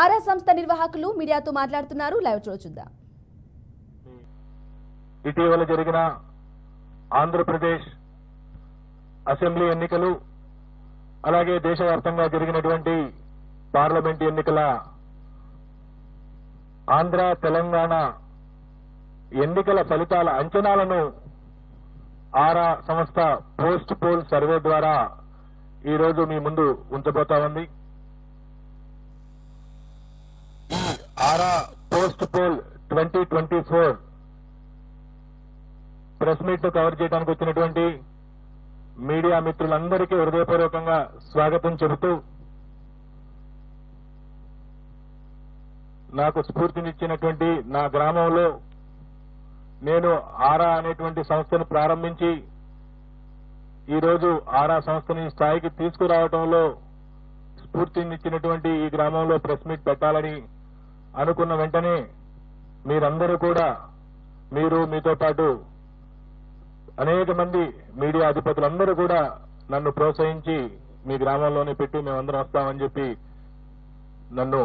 ఆరా సంస్థ నిర్వాహకులు మీడియాతో మాట్లాడుతున్నారు. లైవ్ చూద్దాం. ఇటీవల జరిగిన ఆంధ్రప్రదేశ్ అసెంబ్లీ ఎన్నికలు అలాగే దేశవ్యాప్తంగా జరిగినటువంటి పార్లమెంట్ ఎన్నికల ఆంధ్ర తెలంగాణ ఎన్నికల ఫలితాల అంచనాలను ఆరా సంస్థ పోస్ట్ పోల్ సర్వే ద్వారా ఈ రోజు మీ ముందు ఉంచబోతా ఉంది ఈ Aaraa post poll twenty twenty four. Press meet cover చేయడానికి వచ్చినటువంటి మీడియా మిత్రులందరికీ హృదయపూర్వకంగా స్వాగతం చెబుతూ నాకు స్ఫూర్తినిచ్చినటువంటి నా గ్రామంలో నేను ఆరా అనేటువంటి సంస్థను ప్రారంభించి ఈరోజు ఆరా సంస్థని ఈ స్థాయికి తీసుకురావడంలో స్ఫూర్తినిచ్చినటువంటి ఈ గ్రామంలో ప్రెస్ మీట్ పెట్టాలని అనుకున్న వెంటనే మీరందరూ కూడా మీరు మీతో పాటు అనేక మంది మీడియా అధిపతులందరూ కూడా నన్ను ప్రోత్సహించి మీ గ్రామంలోనే పెట్టి మేమందరం వస్తామని చెప్పి నన్ను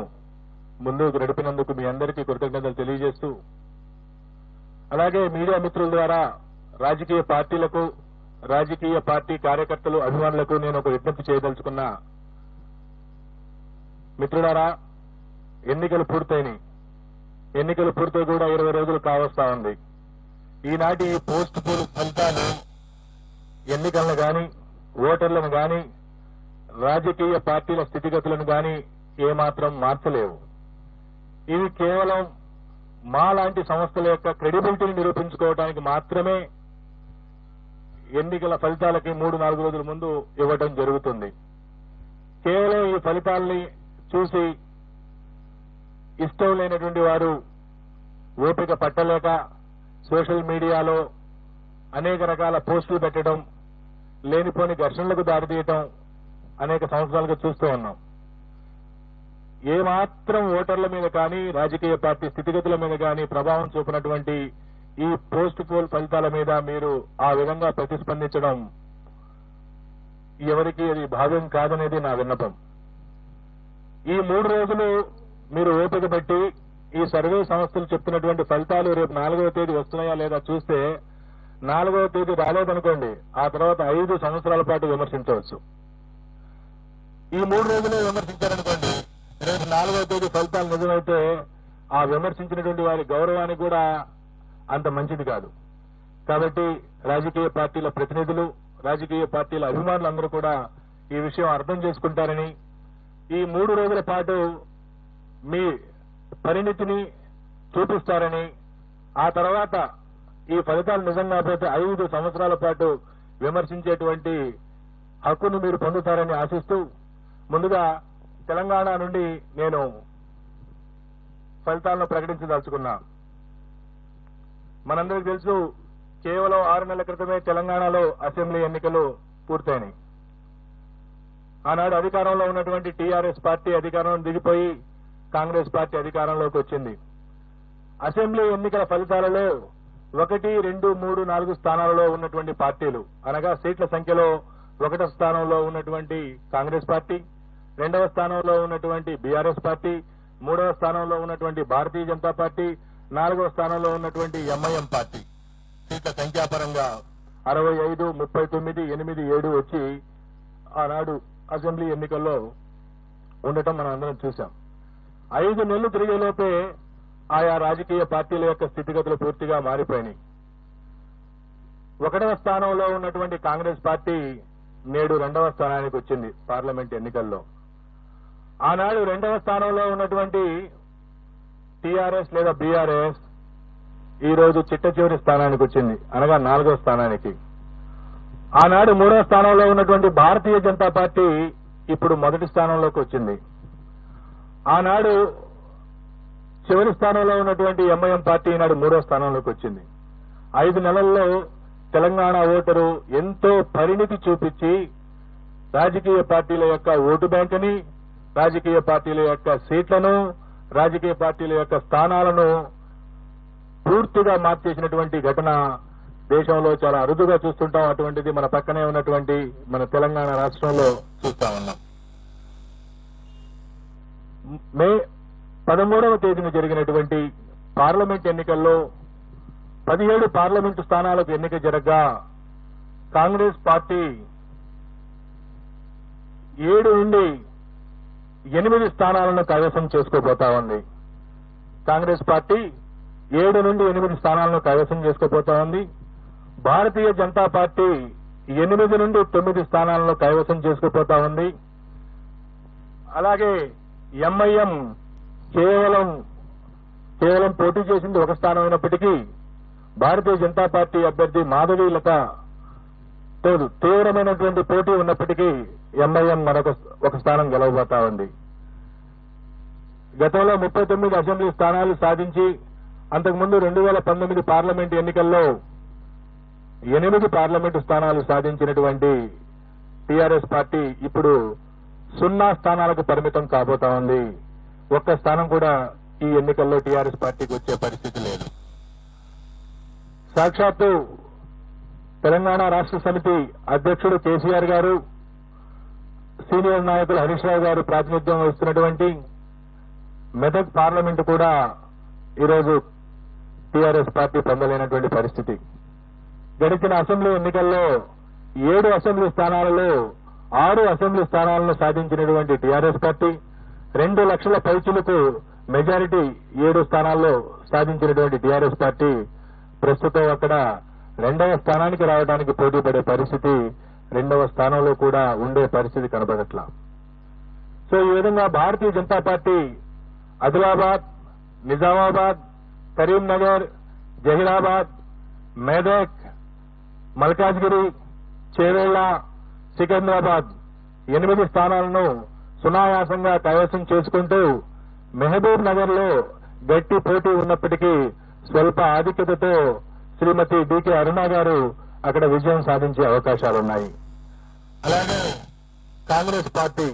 ముందుకు గడిపినందుకు మీ అందరికీ కృతజ్ఞతలు తెలియజేస్తూ అలాగే మీడియా మిత్రుల ద్వారా రాజకీయ పార్టీలకు రాజకీయ పార్టీ కార్యకర్తలు అభిమానులకు నేను ఒక విజ్ఞప్తి చేయదలుచుకున్నా మిత్రులారా ఎన్నికలు పూర్తయినాయి. ఎన్నికలు పూర్తయి కూడా ఇరవై రోజులు కావస్తా ఉంది. ఈనాటి పోస్ట్ పోల్ ఫలితాలు ఎన్నికలను గాని ఓటర్లను గాని రాజకీయ పార్టీల స్థితిగతులను గాని ఏమాత్రం మార్చలేవు. ఇవి కేవలం మా లాంటి సంస్థల యొక్క క్రెడిబిలిటీని నిరూపించుకోవడానికి మాత్రమే ఎన్నికల ఫలితాలకి మూడు నాలుగు రోజుల ముందు ఇవ్వడం జరుగుతుంది. కేవలం ఈ ఫలితాల్ని చూసి ఇష్టం లేనటువంటి వారు ఓపిక పట్టలేక సోషల్ మీడియాలో అనేక రకాల పోస్టులు పెట్టడం లేనిపోని ఘర్షణలకు దారితీయటం అనేక సంవత్సరాలుగా చూస్తూ ఉన్నాం. ఏమాత్రం ఓటర్ల మీద కానీ రాజకీయ పార్టీ స్థితిగతుల మీద కానీ ప్రభావం చూపినటువంటి ఈ పోస్ట్ పోల్ ఫలితాల మీద మీరు ఆ విధంగా ప్రతిస్పందించడం ఎవరికి అది భావ్యం కాదనేది నా విన్నపం. ఈ మూడు రోజులు మీరు ఓపిక పెట్టి ఈ సర్వే సంస్థలు చెప్తున్నటువంటి ఫలితాలు రేపు నాలుగవ తేదీ వస్తున్నాయా లేదా చూస్తే నాలుగవ తేదీ రాలేదనుకోండి ఆ తర్వాత ఐదు సంవత్సరాల పాటు విమర్శించవచ్చు. ఈ మూడు రోజులే విమర్శించారనుకోండి రేపు నాలుగవ తేదీ ఫలితాలు నిజమైతే ఆ విమర్శించినటువంటి వారి గౌరవానికి కూడా అంత మంచిది కాదు. కాబట్టి రాజకీయ పార్టీల ప్రతినిధులు రాజకీయ పార్టీల అభిమానులందరూ కూడా ఈ విషయం అర్థం చేసుకుంటారని ఈ మూడు రోజుల పాటు మీ పరిణితిని చూపిస్తారని ఆ తర్వాత ఈ ఫలితాలు నిజంగా ప్రతి ఐదు సంవత్సరాల పాటు విమర్శించేటువంటి హక్కును మీరు పొందుతారని ఆశిస్తూ ముందుగా తెలంగాణ నుండి నేను ఫలితాలను ప్రకటించదలుచుకున్నా. మనందరికీ తెలుసు కేవలం ఆరు నెలల క్రితమే తెలంగాణలో అసెంబ్లీ ఎన్నికలు పూర్తయినాయి. ఆనాడు అధికారంలో ఉన్నటువంటి టీఆర్ఎస్ పార్టీ అధికారంలో దిగిపోయి కాంగ్రెస్ పార్టీ అధికారంలోకి వచ్చింది. అసెంబ్లీ ఎన్నికల ఫలితాలలో ఒకటి రెండు మూడు నాలుగు స్థానాలలో ఉన్నటువంటి పార్టీలు. అనగా సీట్ల సంఖ్యలో ఒకటో స్థానంలో ఉన్నటువంటి కాంగ్రెస్ పార్టీ రెండవ స్థానంలో ఉన్నటువంటి బీఆర్ఎస్ పార్టీ మూడవ స్థానంలో ఉన్నటువంటి భారతీయ జనతా పార్టీ నాలుగవ స్థానంలో ఉన్నటువంటి ఎంఐఎం పార్టీ. సీట్ల సంఖ్యాపరంగా అరవై ఐదు ముప్పై తొమ్మిది ఎనిమిది ఏడు వచ్చి ఆనాడు అసెంబ్లీ ఎన్నికల్లో ఉండటం మనం అందరం చూశాం. ఐదు నెలలు తిరిగేలోపే ఆయా రాజకీయ పార్టీల యొక్క స్థితిగతులు పూర్తిగా మారిపోయినాయి. ఒకటవ స్థానంలో ఉన్నటువంటి కాంగ్రెస్ పార్టీ నేడు రెండవ స్థానానికి వచ్చింది పార్లమెంట్ ఎన్నికల్లో. ఆనాడు రెండవ స్థానంలో ఉన్నటువంటి టీఆర్ఎస్ లేదా బీఆర్ఎస్ ఈ రోజు చిట్ట చివరి స్థానానికి వచ్చింది. అనగా నాలుగో స్థానానికి. ఆనాడు మూడో స్థానంలో ఉన్నటువంటి భారతీయ జనతా పార్టీ ఇప్పుడు మొదటి స్థానంలోకి వచ్చింది. ఆనాడు చివరి స్థానంలో ఉన్నటువంటి ఎంఐఎం పార్టీ ఈనాడు మూడో స్థానంలోకి వచ్చింది. ఐదు నెలల్లో తెలంగాణ ఓటరు ఎంతో పరిణితి చూపించి రాజకీయ పార్టీల యొక్క ఓటు బ్యాంకుని రాజకీయ పార్టీల యొక్క సీట్లను రాజకీయ పార్టీల యొక్క స్థానాలను పూర్తిగా మార్చేసినటువంటి ఘటన దేశంలో చాలా అరుదుగా చూస్తుంటాం. అటువంటిది మన పక్కనే ఉన్నటువంటి మన తెలంగాణ రాష్ట్రంలో చూస్తా ఉన్నాం. మే పదమూడవ తేదీన జరిగినటువంటి పార్లమెంట్ ఎన్నికల్లో పదిహేడు పార్లమెంటు స్థానాలకు ఎన్నిక జరగగా కాంగ్రెస్ పార్టీ ఏడు నుండి ఎనిమిది స్థానాలను కైవసం చేసుకోబోతా ఉంది. కాంగ్రెస్ పార్టీ ఏడు నుండి ఎనిమిది స్థానాలను కైవసం చేసుకోబోతా ఉంది. భారతీయ జనతా పార్టీ ఎనిమిది నుండి తొమ్మిది స్థానాలను కైవసం చేసుకోబోతా ఉంది. అలాగే ఎంఐఎం కేవలం కేవలం పోటీ చేసింది ఒక స్థానం అయినప్పటికీ భారతీయ జనతా పార్టీ అభ్యర్థి మాధవి లత తీవ్రమైనటువంటి పోటీ ఉన్నప్పటికీ ఎంఐఎం మరొక ఒక స్థానం గెలవబోతా ఉంది. గతంలో ముప్పై తొమ్మిది అసెంబ్లీ స్థానాలు సాధించి అంతకుముందు రెండు వేల పంతొమ్మిది పార్లమెంట్ ఎన్నికల్లో ఎనిమిది పార్లమెంటు స్థానాలు సాధించినటువంటి టీఆర్ఎస్ పార్టీ ఇప్పుడు సున్నా స్థానాలకు పరిమితం కాబోతా ఉంది ఒక్క స్థానం కూడా ఈ ఎన్నికల్లో టీఆర్ఎస్ పార్టీకి వచ్చే పరిస్థితి లేదు. సాక్షాత్తు తెలంగాణ రాష్ట్ర సమితి అధ్యక్షుడు కేసీఆర్ గారు సీనియర్ నాయకులు హరీష్ రావు గారు ప్రాతినిధ్యం వహిస్తున్నటువంటి మెదక్ పార్లమెంటు కూడా ఈరోజు టీఆర్ఎస్ పార్టీ పొందలేనటువంటి పరిస్థితి. గడిచిన అసెంబ్లీ ఎన్నికల్లో ఏడు అసెంబ్లీ స్థానాలలో ఆరు అసెంబ్లీ స్థానాలను సాధించినటువంటి టీఆర్ఎస్ పార్టీ రెండు లక్షల పైచులకు మెజారిటీ ఏడు స్థానాల్లో సాధించినటువంటి టీఆర్ఎస్ పార్టీ ప్రస్తుతం అక్కడ రెండవ స్థానానికి రావడానికి పోటీ పడే పరిస్థితి రెండవ స్థానంలో కూడా ఉండే పరిస్థితి కనబడట్లా. సో ఈ విధంగా భారతీయ జనతా పార్టీ ఆదిలాబాద్ నిజామాబాద్ కరీంనగర్ జహీరాబాద్ మెదక్ మల్కాజ్గిరి చేవేళ్ళ సికింద్రాబాద్ ఎనిమిది స్థానాలను సునాయాసంగా కైవసం చేసుకుంటూ మెహబూబ్ నగర్లో గట్టి పోటీ ఉన్నప్పటికీ స్వల్ప ఆధిక్యతతో శ్రీమతి డికే అరుణ గారు అక్కడ విజయం సాధించే అవకాశాలున్నాయి. అలాగే కాంగ్రెస్ పార్టీ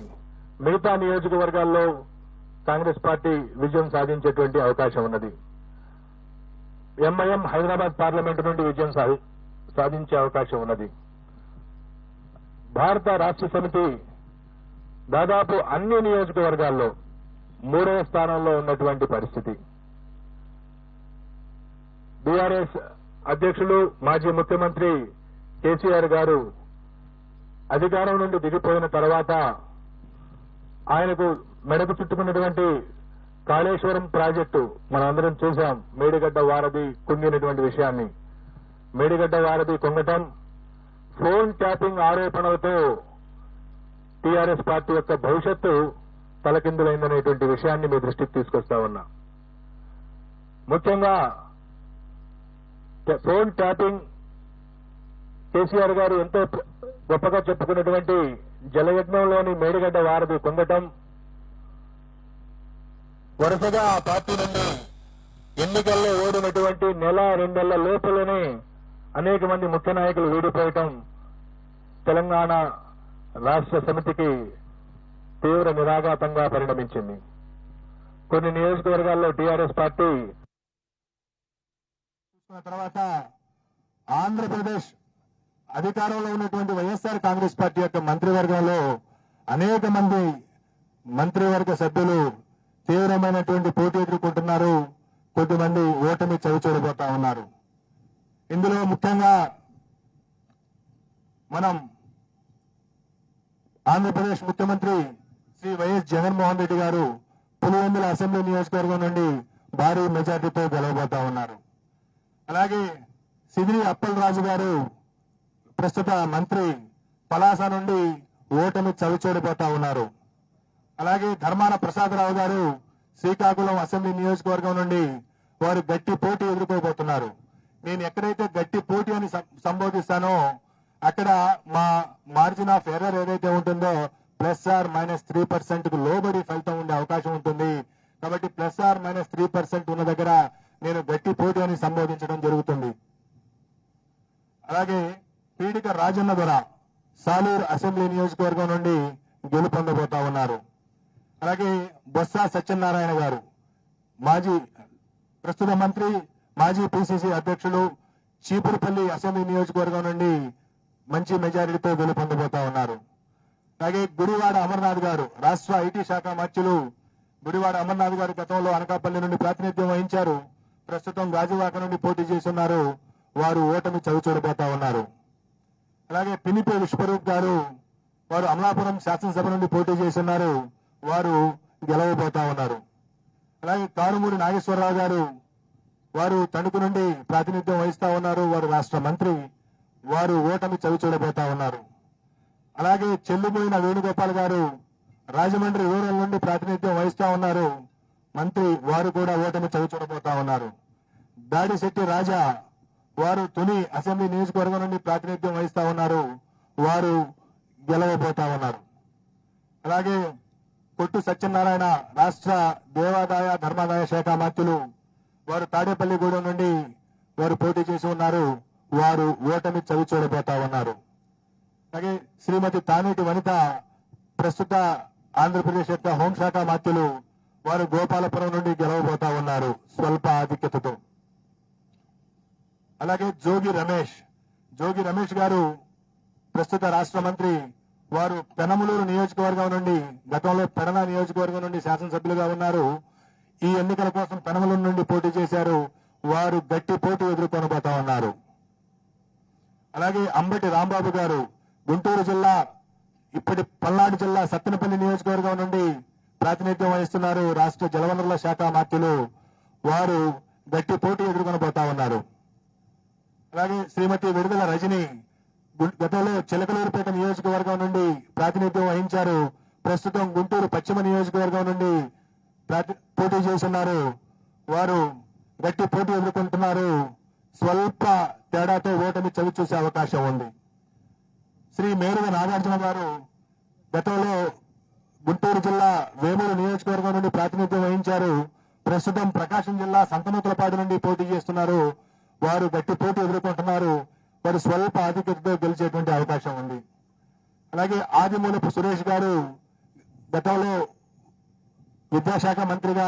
మిగతా నియోజకవర్గాల్లో కాంగ్రెస్ పార్టీ విజయం సాధించేటువంటి అవకాశం ఉన్నది. ఎంఐఎం హైదరాబాద్ పార్లమెంటు నుండి విజయం సాధించే అవకాశం ఉన్నది. భారత రాష్ట్ర సమితి దాదాపు అన్ని నియోజకవర్గాల్లో మూడవ స్థానంలో ఉన్నటువంటి పరిస్థితి. బీఆర్ఎస్ అధ్యక్షులు మాజీ ముఖ్యమంత్రి కేసీఆర్ గారు అధికారం నుండి దిగిపోయిన తర్వాత ఆయనకు మెడకు చుట్టుకున్నటువంటి కాళేశ్వరం ప్రాజెక్టు మనందరం చూశాం. మేడిగడ్డ వారధి కుంగినటువంటి విషయాన్ని. మేడిగడ్డ వారధి కుంగటం ఫోన్ ట్యాపింగ్ ఆరోపణలతో టీఆర్ఎస్ పార్టీ యొక్క భవిష్యత్తు తలకిందులైందనేటువంటి విషయాన్ని మీ దృష్టికి తీసుకొస్తా ఉన్నా. ముఖ్యంగా ఫోన్ ట్యాపింగ్ కేసీఆర్ గారు ఎంతో గొప్పగా చెప్పుకున్నటువంటి జలయజ్ఞంలోని మేడిగడ్డ వారధి పొందటం వరుసగా ఆ పార్టీ నుండి ఎన్నికల్లో ఓడినటువంటి నెల రెండేళ్ళ లోపలనే అనేక మంది ముఖ్య నాయకులు వీడిపోయటం తెలంగాణ రాష్ట్ర సమితికి తీవ్ర నిరాఘాతంగా పరిణమించింది. కొన్ని నియోజకవర్గాల్లో టీఆర్ఎస్ పార్టీ తర్వాత ఆంధ్రప్రదేశ్ అధికారంలో ఉన్నటువంటి వైఎస్ఆర్ కాంగ్రెస్ పార్టీ యొక్క మంత్రివర్గంలో అనేక మంది మంత్రివర్గ సభ్యులు తీవ్రమైనటువంటి పోటీ ఎదుర్కొంటున్నారు. కొద్దిమంది ఓటమి చవిచూడబోతా ఉన్నారు. ఇందులో ముఖ్యంగా మనం ఆంధ్రప్రదేశ్ ముఖ్యమంత్రి శ్రీ వైఎస్ జగన్మోహన్ రెడ్డి గారు పులివెందుల అసెంబ్లీ నియోజకవర్గం నుండి భారీ మెజార్టీతో గెలవబోతా ఉన్నారు. అలాగే సిదిరి అప్పల్ రాజు గారు ప్రస్తుత మంత్రి పలాస నుండి ఓటమి చవిచూడిపోతా ఉన్నారు. అలాగే ధర్మాన ప్రసాదరావు గారు శ్రీకాకుళం అసెంబ్లీ నియోజకవర్గం నుండి వారు గట్టి పోటీ ఎదుర్కోబోతున్నారు. నేను ఎక్కడైతే గట్టి పోటీ అని సంబోధిస్తానో అక్కడ మా మార్జిన్ ఆఫ్ ఎర్రర్ ఏదైతే ఉంటుందో ప్లస్ ఆర్ మైనస్ త్రీ పర్సెంట్కు లోబడి ఫలితం ఉండే అవకాశం ఉంటుంది. కాబట్టి plus or minus three percent ఉన్న దగ్గర నేను గట్టి పోటీ అని సంబోధించడం జరుగుతుంది. అలాగే పీడిక రాజన్న దొర సాలూరు అసెంబ్లీ నియోజకవర్గం నుండి గెలుపొందబోతా ఉన్నారు. అలాగే బొత్స సత్యనారాయణ గారు మాజీ ప్రస్తుత మంత్రి మాజీ పిసిసి అధ్యక్షులు చీపురుపల్లి అసెంబ్లీ నియోజకవర్గం నుండి మంచి మెజారిటీతో గెలుపొందబోతా ఉన్నారు. అలాగే గుడివాడ అమర్నాథ్ గారు రాష్ట్ర ఐటీ శాఖ మధ్యలు గుడివాడ అమర్నాథ్ గారు గతంలో అనకాపల్లి నుండి ప్రాతినిధ్యం వహించారు. ప్రస్తుతం గాజువాక నుండి పోటీ చేస్తున్నారు. వారు ఓటమి చవి చూడబోతా ఉన్నారు. అలాగే పినిపే విశ్వరూప్ గారు వారు అమలాపురం శాసనసభ నుండి పోటీ చేస్తున్నారు. వారు గెలవబోతా ఉన్నారు. అలాగే కారుమూరి నాగేశ్వరరావు గారు వారు తణుకు నుండి ప్రాతినిధ్యం వహిస్తా ఉన్నారు. వారు రాష్ట్ర మంత్రి వారు ఓటమి చవి చూడబోతా ఉన్నారు. అలాగే చెల్లిపోయిన వేణుగోపాల్ గారు రాజమండ్రి రూరల్ నుండి ప్రాతినిధ్యం వహిస్తా ఉన్నారు. మంత్రి వారు కూడా ఓటమి చవి చూడబోతా ఉన్నారు. దాడిశెట్టి రాజా వారు తుని అసెంబ్లీ నియోజకవర్గం నుండి ప్రాతినిధ్యం వహిస్తా ఉన్నారు. వారు గెలవబోతా ఉన్నారు. అలాగే కొట్టు సత్యనారాయణ రాష్ట్ర దేవాదాయ ధర్మాదాయ శాఖ మంత్రులు వారు తాడేపల్లిగూడెం నుండి వారు పోటీ చేసి ఉన్నారు. వారు ఓటమి చవి చూడబోతా ఉన్నారు. అలాగే శ్రీమతి తానేటి వనిత ప్రస్తుత ఆంధ్రప్రదేశ్ యొక్క హోంశాఖ మంత్రులు వారు గోపాలపురం నుండి గెలవబోతా ఉన్నారు. స్వల్ప ఆధిక్యతతో. అలాగే జోగి రమేష్. జోగి రమేష్ గారు ప్రస్తుత రాష్ట్ర మంత్రి. వారు పెనమలూరు నియోజకవర్గం నుండి గతంలో పెడన నియోజకవర్గం నుండి శాసనసభ్యులుగా ఉన్నారు. ఈ ఎన్నికల కోసం పెనమల నుండి పోటీ చేశారు. వారు గట్టి పోటీ ఎదుర్కొనబోతా ఉన్నారు. అలాగే అంబటి రాంబాబు గారు గుంటూరు జిల్లా ఇప్పటి పల్నాడు జిల్లా సత్తెనపల్లి నియోజకవర్గం నుండి ప్రాతినిధ్యం వహిస్తున్నారు రాష్ట్ర జలవనరుల శాఖ మంత్రులు వారు గట్టి పోటీ ఎదుర్కొనబోతా ఉన్నారు. అలాగే శ్రీమతి విడుదల రజని గతంలో చిలకలూరుపేట నియోజకవర్గం నుండి ప్రాతినిధ్యం వహించారు. ప్రస్తుతం గుంటూరు పశ్చిమ నియోజకవర్గం నుండి పోటీ చేస్తున్నారు. వారు గట్టి పోటీ ఎదుర్కొంటున్నారు. స్వల్ప తేడాతో ఓటమి చవి చూసే అవకాశం ఉంది. శ్రీ మేరుగ నాగార్జున గారు గతంలో గుంటూరు జిల్లా వేమూరు నియోజకవర్గం నుండి ప్రాతినిధ్యం వహించారు. ప్రస్తుతం ప్రకాశం జిల్లా సంతనూతలపాడు నుండి పోటీ చేస్తున్నారు. వారు గట్టి పోటీ ఎదుర్కొంటున్నారు. వారు స్వల్ప ఆధిక్యతతో గెలిచేటువంటి అవకాశం ఉంది. అలాగే ఆదిమూలపు సురేష్ గారు గతంలో విద్యాశాఖ మంత్రిగా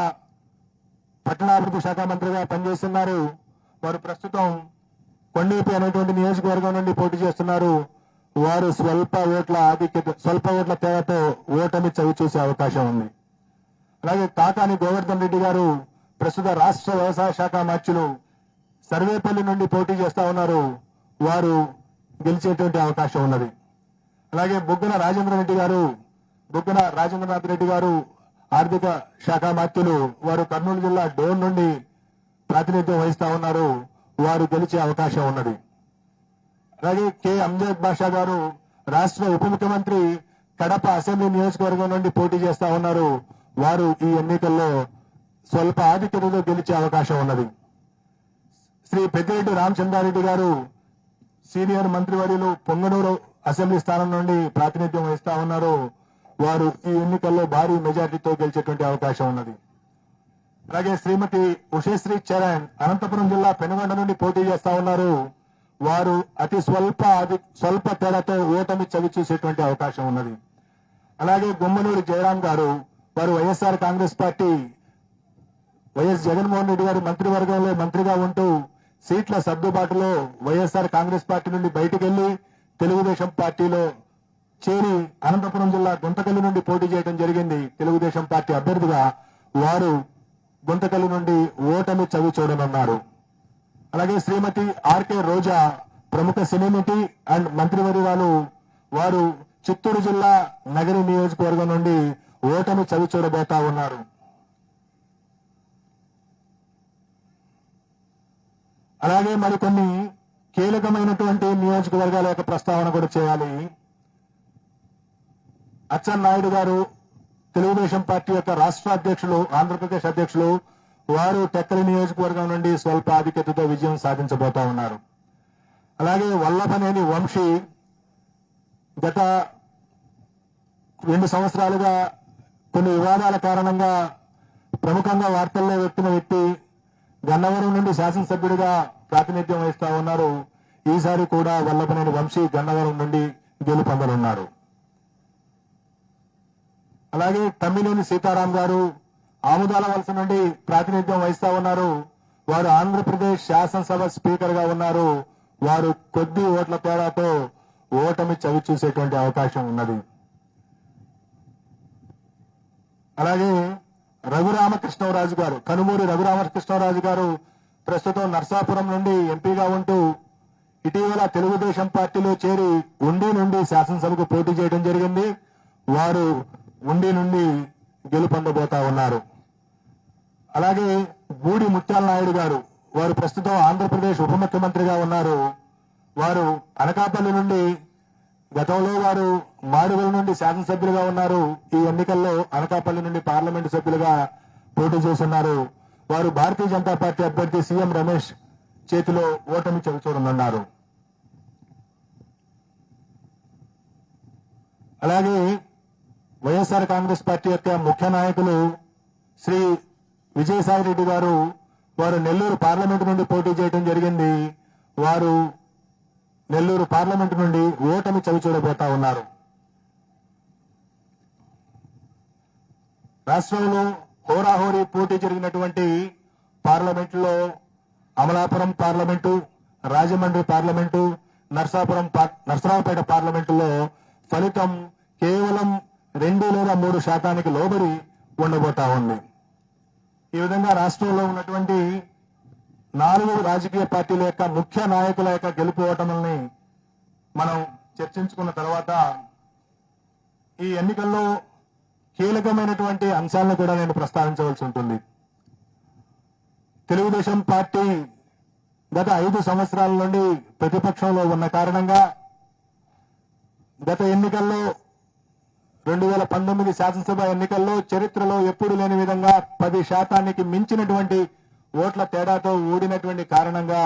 పట్టణాభివృద్ధి శాఖ మంత్రిగా పనిచేస్తున్నారు. వారు ప్రస్తుతం కొండేపి అనేటువంటి నియోజకవర్గం నుండి పోటీ చేస్తున్నారు. వారు స్వల్ప ఓట్ల ఆధిక్యత స్వల్ప ఓట్ల తేడాతో ఓటమి చవి చూసే అవకాశం ఉంది. అలాగే కాకాని గోవర్ధన్ రెడ్డి గారు ప్రస్తుత రాష్ట్ర వ్యవసాయ శాఖ మార్చులు సర్వేపల్లి నుండి పోటీ చేస్తా ఉన్నారు. వారు గెలిచేటువంటి అవకాశం ఉన్నది. అలాగే బుగ్గన రాజేంద్ర రెడ్డి గారు బుగ్గన రాజేంద్రనాథ్ రెడ్డి గారు ఆర్థిక శాఖ మంత్రులు వారు కర్నూలు జిల్లా డోన్ నుండి ప్రాతినిధ్యం వహిస్తా ఉన్నారు. వారు గెలిచే అవకాశం ఉన్నది. అలాగే కె. అంజద్ బాషా గారు రాష్ట్ర ఉప ముఖ్యమంత్రి కడప అసెంబ్లీ నియోజకవర్గం నుండి పోటీ చేస్తా ఉన్నారు. వారు ఈ ఎన్నికల్లో స్వల్ప ఆధిక్యతతో గెలిచే అవకాశం ఉన్నది. శ్రీ పెద్దిరెడ్డి రామచంద్రారెడ్డి గారు సీనియర్ మంత్రివర్యులు పొంగనూరు అసెంబ్లీ స్థానం నుండి ప్రాతినిధ్యం వహిస్తా ఉన్నారు. వారు ఈ ఎన్నికల్లో భారీ మెజార్టీతో గెలిచేటువంటి అవకాశం ఉన్నది. అలాగే శ్రీమతి ఉషశ్రీ చరణ్ అనంతపురం జిల్లా పెనుగొండ నుండి పోటీ చేస్తా ఉన్నారు. వారు అతి స్వల్ప స్వల్ప తేడాతో ఓటమి చవి చూసేటువంటి అవకాశం ఉన్నది. అలాగే గుమ్మనూరు జయరాం గారు వారు YSR Congress party YS Jaganmohan Reddy గారి మంత్రివర్గంలో మంత్రిగా ఉంటూ సీట్ల సర్దుబాటులో వైఎస్ఆర్ కాంగ్రెస్ పార్టీ నుండి బయటకెళ్ళి తెలుగుదేశం పార్టీలో చేరి అనంతపురం జిల్లా గుంతకల్లి నుండి పోటీ చేయడం జరిగింది. తెలుగుదేశం పార్టీ అభ్యర్థిగా వారు గుంతకల్లి నుండి ఓటమి చవి చూడనున్నారు. అలాగే శ్రీమతి ఆర్కే రోజా ప్రముఖ సినీ అండ్ మంత్రివర్యురాలు వారు చిత్తూరు జిల్లా నగరి నియోజకవర్గం నుండి ఓటమి చవి చూడబోతా ఉన్నారు. అలాగే మరికొన్ని కీలకమైనటువంటి నియోజకవర్గాల యొక్క ప్రస్తావన కూడా చేయాలి. అచ్చెన్నాయుడు గారు తెలుగుదేశం పార్టీ యొక్క రాష్ట్ర అధ్యక్షులు ఆంధ్రప్రదేశ్ అధ్యక్షులు వారు టెక్కలి నియోజకవర్గం నుండి స్వల్ప ఆధిక్యతతో విజయం సాధించబోతా ఉన్నారు. అలాగే వల్లభనేని వంశీ గత రెండు సంవత్సరాలుగా కొన్ని వివాదాల కారణంగా ప్రముఖంగా వార్తల్లో వ్యక్తిన వ్యక్తి గన్నవరం నుండి శాసనసభ్యుడిగా ప్రాతినిధ్యం వహిస్తా ఉన్నారు. ఈసారి కూడా వల్లభనేని వంశీ గన్నవరం నుండి గెలుపొందనున్నారు. అలాగే తమ్మినేని సీతారాం గారు ఆముదాల వలస నుండి ప్రాతినిధ్యం వహిస్తా ఉన్నారు. వారు ఆంధ్రప్రదేశ్ శాసనసభ స్పీకర్గా ఉన్నారు. వారు కొద్ది ఓట్ల తేడాతో ఓటమి చవి చూసేటువంటి అవకాశం ఉన్నది. అలాగే రఘురామకృష్ణరాజు గారు కనుమూరి రఘురామకృష్ణరాజు గారు ప్రస్తుతం నర్సాపురం నుండి ఎంపీగా ఉంటూ ఇటీవల తెలుగుదేశం పార్టీలో చేరి ఉండి నుండి శాసనసభకు పోటీ చేయడం జరిగింది. వారు ఉండి నుండి గెలుపొందబోతా ఉన్నారు. అలాగే గూడి ముత్యాల నాయుడు గారు వారు ప్రస్తుతం ఆంధ్రప్రదేశ్ ఉప ముఖ్యమంత్రిగా ఉన్నారు. వారు అనకాపల్లి నుండి గతంలో వారు మారుగుల నుండి శాసనసభ్యులుగా ఉన్నారు. ఈ ఎన్నికల్లో అనకాపల్లి నుండి పార్లమెంటు సభ్యులుగా పోటీ చేస్తున్నారు. వారు భారతీయ జనతా పార్టీ అభ్యర్థి సీఎం రమేష్ చేతిలో ఓటమి చవిచూడనున్నారు. అలాగే వైఎస్ఆర్ కాంగ్రెస్ పార్టీ యొక్క ముఖ్య నాయకులు శ్రీ విజయసాయి రెడ్డి గారు వారు నెల్లూరు పార్లమెంట్ నుండి పోటీ చేయడం జరిగింది. వారు నెల్లూరు పార్లమెంట్ నుండి ఓటమి చవిచూడబోతా ఉన్నారు. రాష్ట్రంలో హోరాహోరీ పోటీ జరిగినటువంటి పార్లమెంటులో అమలాపురం పార్లమెంటు రాజమండ్రి పార్లమెంటు నర్సాపురం నర్సరావుపేట పార్లమెంటులో ఫలితం కేవలం రెండు లేదా మూడు శాతానికి లోబడి ఉండబోతా ఉంది. ఈ విధంగా రాష్ట్రంలో ఉన్నటువంటి నాలుగు రాజకీయ పార్టీల యొక్క ముఖ్య నాయకుల యొక్క గెలుపు ఓటముల్ని మనం చర్చించుకున్న తర్వాత ఈ ఎన్నికల్లో కీలకమైనటువంటి అంశాలను కూడా నేను ప్రస్తావించవలసి ఉంటుంది. తెలుగుదేశం పార్టీ గత ఐదు సంవత్సరాల నుండి ప్రతిపక్షంలో ఉన్న కారణంగా గత ఎన్నికల్లో రెండు వేల పంతొమ్మిది శాసనసభ ఎన్నికల్లో చరిత్రలో ఎప్పుడు లేని విధంగా పది శాతానికి మించినటువంటి ఓట్ల తేడాతో ఓడినటువంటి కారణంగా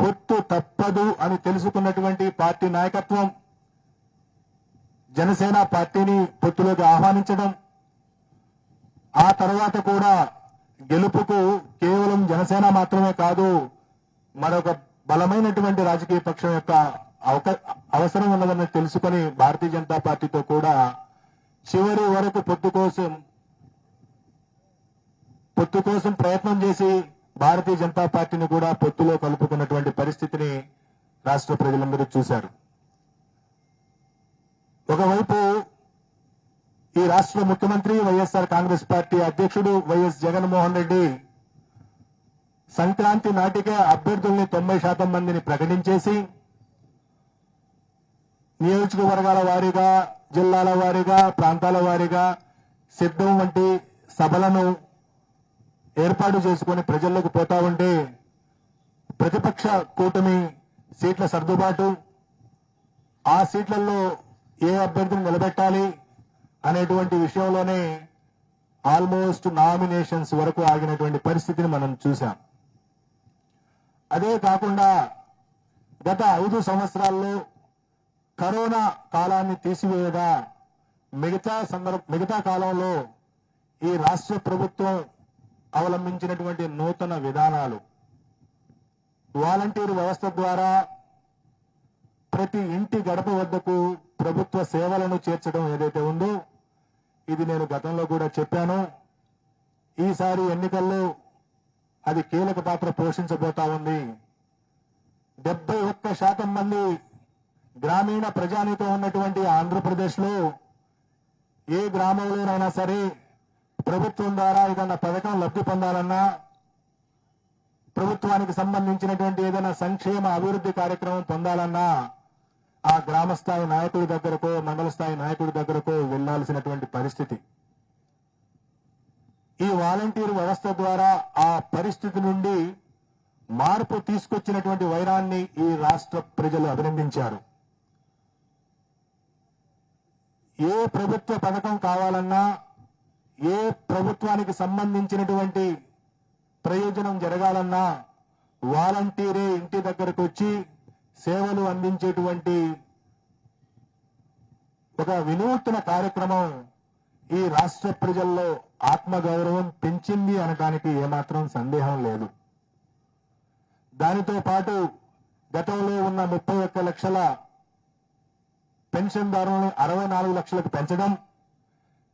పొత్తు తప్పదు అని తెలుసుకున్నటువంటి పార్టీ నాయకత్వం జనసేన పార్టీని పొత్తులోకి ఆహ్వానించడం ఆ తర్వాత కూడా గెలుపుకు కేవలం జనసేన మాత్రమే కాదు మరొక బలమైనటువంటి రాజకీయ పక్షం యొక్క అవక- అవసరం ఉన్నదని తెలుసుకొని భారతీయ జనతా పార్టీతో కూడా చివరి వరకు పొత్తు కోసం పొత్తు కోసం ప్రయత్నం చేసి భారతీయ జనతా పార్టీని కూడా పొత్తులో కలుపుకున్నటువంటి పరిస్థితిని రాష్ట్ర ప్రజలందరూ చూశారు. ఒకవైపు ఈ రాష్ట్ర ముఖ్యమంత్రి వైఎస్ఆర్ కాంగ్రెస్ పార్టీ అధ్యక్షుడు వైఎస్ జగన్మోహన్ రెడ్డి సంక్రాంతి నాటికే అభ్యర్థుల్ని తొంభై శాతం మందిని ప్రకటించేసి నియోజకవర్గాల వారీగా జిల్లాల వారీగా ప్రాంతాల వారీగా సిద్ధం వంటి సభలను ఏర్పాటు చేసుకుని ప్రజల్లోకి పోతా ఉంటే ప్రతిపక్ష కూటమి సీట్ల సర్దుబాటు ఆ సీట్లలో ఏ అభ్యర్థిని నిలబెట్టాలి అనేటువంటి విషయంలోనే ఆల్మోస్ట్ నామినేషన్స్ వరకు ఆగినటువంటి పరిస్థితిని మనం చూశాం. అదే కాకుండా గత ఐదు సంవత్సరాల్లో కరోనా కాలాన్ని తీసివేయగా మిగతా సందర్భ మిగతా కాలంలో ఈ రాష్ట్ర ప్రభుత్వం అవలంబించినటువంటి నూతన విధానాలు. వాలంటీర్ వ్యవస్థ ద్వారా ప్రతి ఇంటి గడప వద్దకు ప్రభుత్వ సేవలను చేర్చడం ఏదైతే ఉందో ఇది నేను గతంలో కూడా చెప్పాను. ఈసారి ఎన్నికల్లో అది కీలక పాత్ర పోషించబోతా ఉంది. డెబ్బై ఒక్క శాతం మంది గ్రామీణ ప్రజానీతో ఉన్నటువంటి ఆంధ్రప్రదేశ్లో ఏ గ్రామంలోనైనా సరే ప్రభుత్వం ద్వారా ఏదైనా పథకం లబ్ధి పొందాలన్నా ప్రభుత్వానికి సంబంధించినటువంటి ఏదైనా సంక్షేమ అభివృద్ధి కార్యక్రమం పొందాలన్నా ఆ గ్రామ స్థాయి నాయకుడి దగ్గరకో మండల స్థాయి నాయకుడి దగ్గరకో వెళ్ళాల్సినటువంటి పరిస్థితి. ఈ వాలంటీర్ వ్యవస్థ ద్వారా ఆ పరిస్థితి నుండి మార్పు తీసుకొచ్చినటువంటి వైరాన్ని ఈ రాష్ట్ర ప్రజలు అభినందించారు. ఏ ప్రభుత్వ పథకం కావాలన్నా ఏ ప్రభుత్వానికి సంబంధించినటువంటి ప్రయోజనం జరగాలన్నా వాలంటీరే ఇంటి దగ్గరకు వచ్చి సేవలు అందించేటువంటి ఒక వినూత్న కార్యక్రమం ఈ రాష్ట్ర ప్రజల్లో ఆత్మగౌరవం పెంచింది అనడానికి ఏమాత్రం సందేహం లేదు. దానితో పాటు గతంలో ఉన్న ముప్పై ఒక్క లక్షల పెన్షన్దారులను అరవై నాలుగు లక్షలకు పెంచడం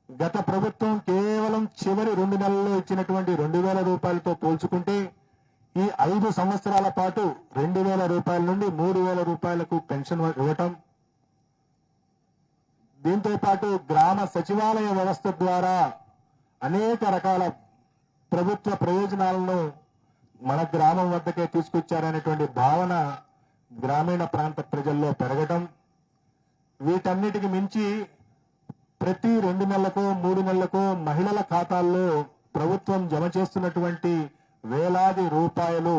గత ప్రభుత్వం కేవలం చివరి రెండు నెలల్లో ఇచ్చినటువంటి రెండు వేల రూపాయలతో పోల్చుకుంటే ఈ ఐదు సంవత్సరాల పాటు రెండు వేల రూపాయల నుండి మూడు వేల రూపాయలకు పెన్షన్ ఇవ్వటం దీంతో పాటు గ్రామ సచివాలయ వ్యవస్థ ద్వారా అనేక రకాల ప్రభుత్వ ప్రయోజనాలను మన గ్రామం వద్దకే తీసుకొచ్చారనేటువంటి భావన గ్రామీణ ప్రాంత ప్రజల్లో పెరగటం వీటన్నిటికి మించి ప్రతి రెండు నెలలకో మూడు నెలలకో మహిళల ఖాతాల్లో ప్రభుత్వం జమ చేస్తున్నటువంటి వేలాది రూపాయలు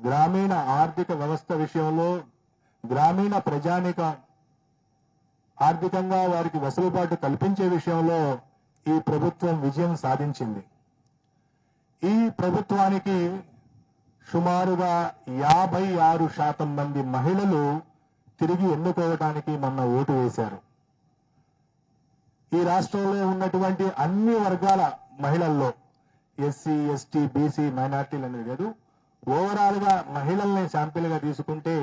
గ్రామీణ ఆర్థిక వ్యవస్థ విషయంలో గ్రామీణ ప్రజానిక ఆర్థికంగా వారికి వెసులుబాటు కల్పించే విషయంలో ఈ ప్రభుత్వం విజయం సాధించింది. ఈ ప్రభుత్వానికి సుమారుగా యాభై ఆరు శాతం మంది మహిళలు తిరిగి ఎన్నుకోవడానికి మొన్న ఓటు వేశారు. ఈ రాష్ట్రంలో ఉన్నటువంటి అన్ని వర్గాల మహిళల్లో ఎస్సీ ఎస్టీ బీసీ మైనార్టీలు అనేది లేదు. ఓవరాల్గా మహిళల్ని శాంపిల్గా తీసుకుంటే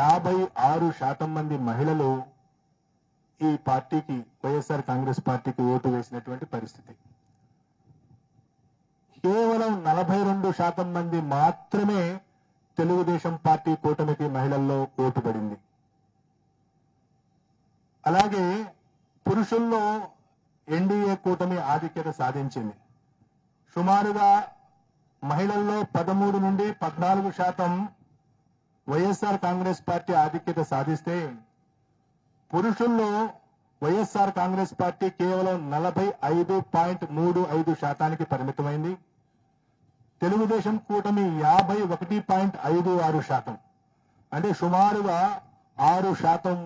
యాభై ఆరు శాతం మంది మహిళలు ఈ పార్టీకి వైఎస్ఆర్ కాంగ్రెస్ పార్టీకి ఓటు వేసినటువంటి పరిస్థితి. కేవలం నలభై రెండు శాతం మంది మాత్రమే తెలుగుదేశం పార్టీ కూటమికి మహిళల్లో ఓటు పడింది. అలాగే పురుషుల్లో ఎన్డీఏ కూటమి ఆధిక్యత సాధించింది. సుమారుగా మహిళల్లో పదమూడు నుండి పద్నాలుగు శాతం వైఎస్ఆర్ కాంగ్రెస్ పార్టీ ఆధిక్యత సాధిస్తే పురుషుల్లో వైఎస్ఆర్ కాంగ్రెస్ పార్టీ కేవలం నలభై ఐదు పాయింట్ మూడు ఐదు శాతానికి పరిమితమైంది. తెలుగుదేశం కూటమి యాభై ఒకటి పాయింట్ ఐదు ఆరు శాతం. అంటే సుమారుగా ఆరు శాతం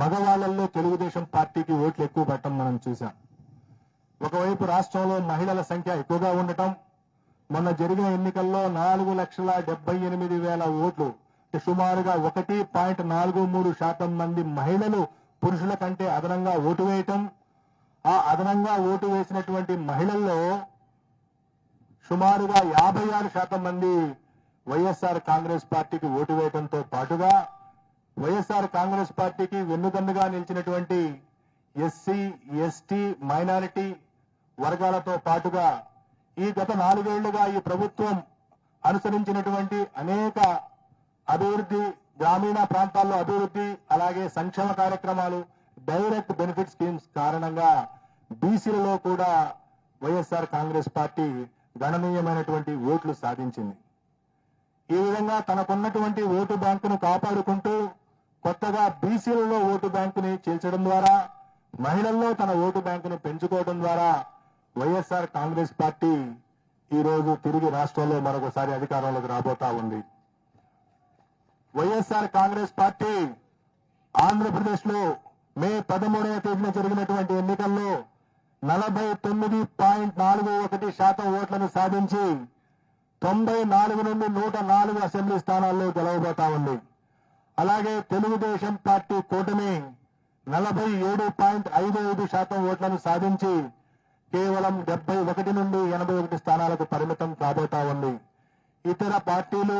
మగవాళ్ళలో తెలుగుదేశం పార్టీకి ఓట్లు ఎక్కువ పట్టడం మనం చూసాం ఒకవైపు రాష్ట్రంలో మహిళల సంఖ్య ఎక్కువగా ఉండటం మొన్న జరిగిన ఎన్నికల్లో నాలుగు లక్షల డెబ్బై ఎనిమిది వేల ఓట్లు సుమారుగా ఒకటి పాయింట్ నాలుగు మూడు శాతం మంది మహిళలు పురుషుల కంటే అదనంగా ఓటు వేయటం. ఆ అదనంగా ఓటు వేసినటువంటి మహిళల్లో సుమారుగా యాభై ఆరు శాతం మంది వైఎస్ఆర్ కాంగ్రెస్ పార్టీకి ఓటు వేయడంతో పాటుగా వైఎస్ఆర్ కాంగ్రెస్ పార్టీకి వెన్నుదన్నుగా నిలిచినటువంటి ఎస్సీ ఎస్టీ మైనారిటీ వర్గాలతో పాటుగా ఈ గత నాలుగేళ్ళుగా ఈ ప్రభుత్వం అనుసరించినటువంటి అనేక అభివృద్ధి గ్రామీణ ప్రాంతాల్లో అభివృద్ధి అలాగే సంక్షేమ కార్యక్రమాలు డైరెక్ట్ బెనిఫిట్ స్కీమ్స్ కారణంగా బీసీలలో కూడా వైఎస్ఆర్ కాంగ్రెస్ పార్టీ గణనీయమైనటువంటి ఓట్లు సాధించింది. ఈ విధంగా తనకున్నటువంటి ఓటు బ్యాంకును కాపాడుకుంటూ కొత్తగా బీసీలలో ఓటు బ్యాంకుని చేర్చడం ద్వారా మహిళల్లో తన ఓటు బ్యాంకును పెంచుకోవడం ద్వారా వైఎస్ఆర్ కాంగ్రెస్ పార్టీ ఈ రోజు తిరిగి రాష్ట్రంలో మరొకసారి అధికారంలోకి రాబోతా ఉంది. వైఎస్ఆర్ కాంగ్రెస్ పార్టీ ఆంధ్రప్రదేశ్లో మే పదమూడవ తేదీన జరిగినటువంటి ఎన్నికల్లో నలభై తొమ్మిది పాయింట్ నాలుగు ఒకటి శాతం ఓట్లను సాధించి తొంభై నాలుగు నుండి నూట నాలుగు అసెంబ్లీ స్థానాల్లో గెలవబోతా ఉంది. అలాగే తెలుగుదేశం పార్టీ కూటమి నలభై ఏడు పాయింట్ ఐదు ఐదు శాతం ఓట్లను సాధించి కేవలం డెబ్బై ఒకటి నుండి ఎనభై ఒకటి స్థానాలకు పరిమితం కాబోతా ఉంది. ఇతర పార్టీలు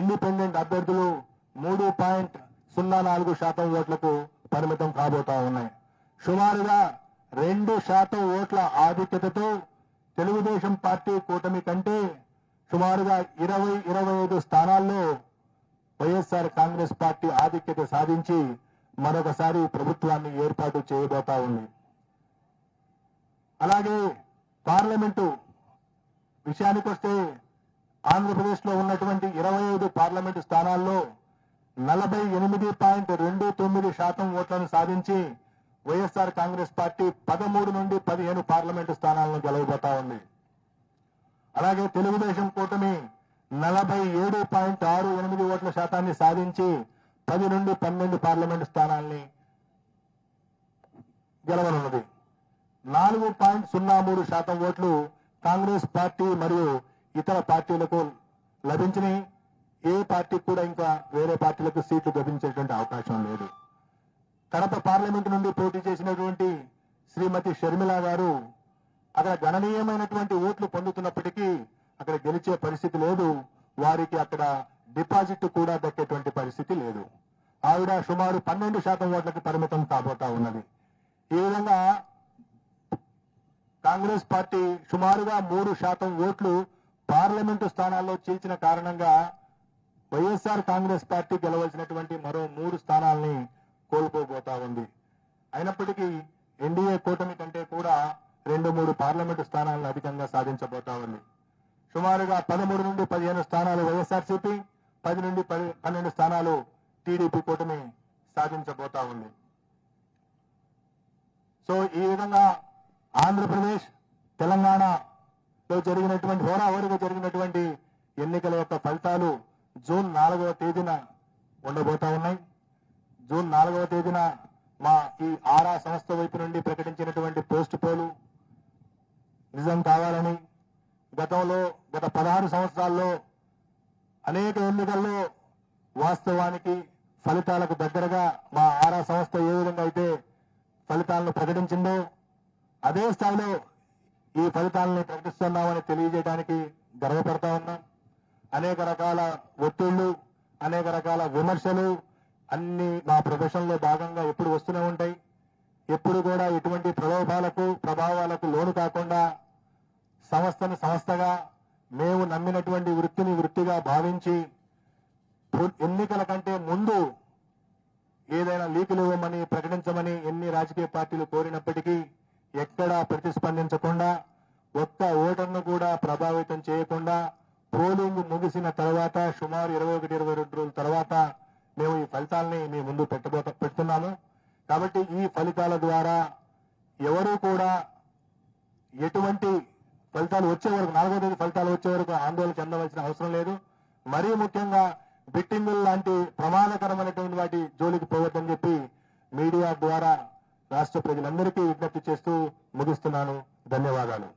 ఇండిపెండెంట్ అభ్యర్థులు మూడు పాయింట్ సున్నా నాలుగు శాతం ఓట్లకు పరిమితం కాబోతా ఉన్నాయి. సుమారుగా రెండు శాతం ఓట్ల ఆధిక్యతతో తెలుగుదేశం పార్టీ కూటమి కంటే సుమారుగా ఇరవై ఇరవై ఐదు స్థానాల్లో వైఎస్ఆర్ కాంగ్రెస్ పార్టీ ఆధిక్యత సాధించి మరొకసారి ప్రభుత్వాన్ని ఏర్పాటు చేయబోతా ఉంది. అలాగే పార్లమెంటు విషయానికి వస్తే ఉన్నటువంటి ఇరవై ఐదు పార్లమెంటు స్థానాల్లో నలభై ఎనిమిది పాయింట్ రెండు తొమ్మిది శాతం ఓట్లను సాధించి వైఎస్ఆర్ కాంగ్రెస్ పార్టీ పదమూడు నుండి పదిహేను పార్లమెంటు స్థానాలను గెలవబోతా ఉంది. అలాగే తెలుగుదేశం కూటమి నలభై ఏడు పాయింట్ ఆరు ఎనిమిది ఓట్ల శాతాన్ని సాధించి పది నుండి పన్నెండు పార్లమెంటు స్థానాల్ని గెలవనున్నది. నాలుగు పాయింట్ సున్నా మూడు శాతం ఓట్లు కాంగ్రెస్ పార్టీ మరియు ఇతర పార్టీలకు లభించినాయి. ఏ పార్టీకి కూడా ఇంకా వేరే పార్టీలకు సీట్లు లభించేటువంటి అవకాశం లేదు. కడప పార్లమెంట్ నుండి పోటీ చేసినటువంటి శ్రీమతి షర్మిల గారు అక్కడ గణనీయమైనటువంటి ఓట్లు పొందుతున్నప్పటికీ అక్కడ గెలిచే పరిస్థితి లేదు. వారికి అక్కడ డిపాజిట్ కూడా దక్కేటువంటి పరిస్థితి లేదు. ఆవిడ సుమారు పన్నెండు శాతం ఓట్లకు పరిమితం కాబోతా ఉన్నది. ఈ విధంగా కాంగ్రెస్ పార్టీ సుమారుగా మూడు శాతం ఓట్లు పార్లమెంటు స్థానాల్లో చీల్చిన కారణంగా వైఎస్ఆర్ కాంగ్రెస్ పార్టీ గెలవలసినటువంటి మరో మూడు స్థానాల్ని కోల్పోబోతా ఉంది అయినప్పటికీ ఎన్డీఏ కూటమి కంటే కూడా రెండు మూడు పార్లమెంటు స్థానాలను అధికంగా సాధించబోతా ఉంది సుమారుగా పదమూడు నుండి పదిహేను స్థానాలు వైఎస్ఆర్సీపీ పది నుండి పది పన్నెండు స్థానాలు టీడీపీ కూటమి సాధించబోతా ఉంది సో ఈ విధంగా ఆంధ్రప్రదేశ్ తెలంగాణలో జరిగినటువంటి హోరాహోరీగా జరిగినటువంటి ఎన్నికల యొక్క ఫలితాలు జూన్ నాలుగవ తేదీన ఉండబోతా ఉన్నాయి. జూన్ నాలుగవ తేదీన మా ఈ ఆరా సంస్థ వైపు నుండి ప్రకటించినటువంటి పోస్ట్ పోలు నిజం కావాలని గతంలో గత పదహారు సంవత్సరాల్లో అనేక ఎన్నికల్లో వాస్తవానికి ఫలితాలకు దగ్గరగా మా ఆరా సంస్థ ఏ విధంగా అయితే ఫలితాలను ప్రకటించిందో అదే స్థాయిలో ఈ ఫలితాలను ప్రకటిస్తున్నామని తెలియజేయడానికి గర్వపడతా ఉన్నాం. అనేక రకాల ఒత్తిళ్ళు అనేక రకాల విమర్శలు అన్ని మా ప్రొఫెషన్లో భాగంగా ఎప్పుడు వస్తూనే ఉంటాయి. ఎప్పుడు కూడా ఎటువంటి ప్రలోభాలకు ప్రభావాలకు లోను కాకుండా సంస్థను సంస్థగా మేము నమ్మినటువంటి వృత్తిని వృత్తిగా భావించి ఎన్నికల కంటే ముందు ఏదైనా లీకులు ఇవ్వమని ప్రకటించమని ఎన్ని రాజకీయ పార్టీలు కోరినప్పటికీ ఎక్కడా ప్రతిస్పందించకుండా ఒక్క ఓటర్ను కూడా ప్రభావితం చేయకుండా పోలింగ్ ముగిసిన తర్వాత సుమారు ఇరవై ఒకటి ఇరవై రెండు రోజుల తర్వాత మేము ఈ ఫలితాలని మీ ముందు పెట్టబోత పెడుతున్నాము. కాబట్టి ఈ ఫలితాల ద్వారా ఎవరూ కూడా ఎటువంటి ఫలితాలు వచ్చే వరకు నాలుగో తేదీ ఫలితాలు వచ్చే వరకు ఆందోళన చెందవలసిన అవసరం లేదు. మరీ ముఖ్యంగా బిట్టింగులు లాంటి ప్రమాదకరమైనటువంటి వాటి జోలికి పోవద్దని చెప్పి మీడియా ద్వారా రాష్ట్ర ప్రజలందరికీ విజ్ఞప్తి చేస్తూ ముగిస్తున్నాను. ధన్యవాదాలు.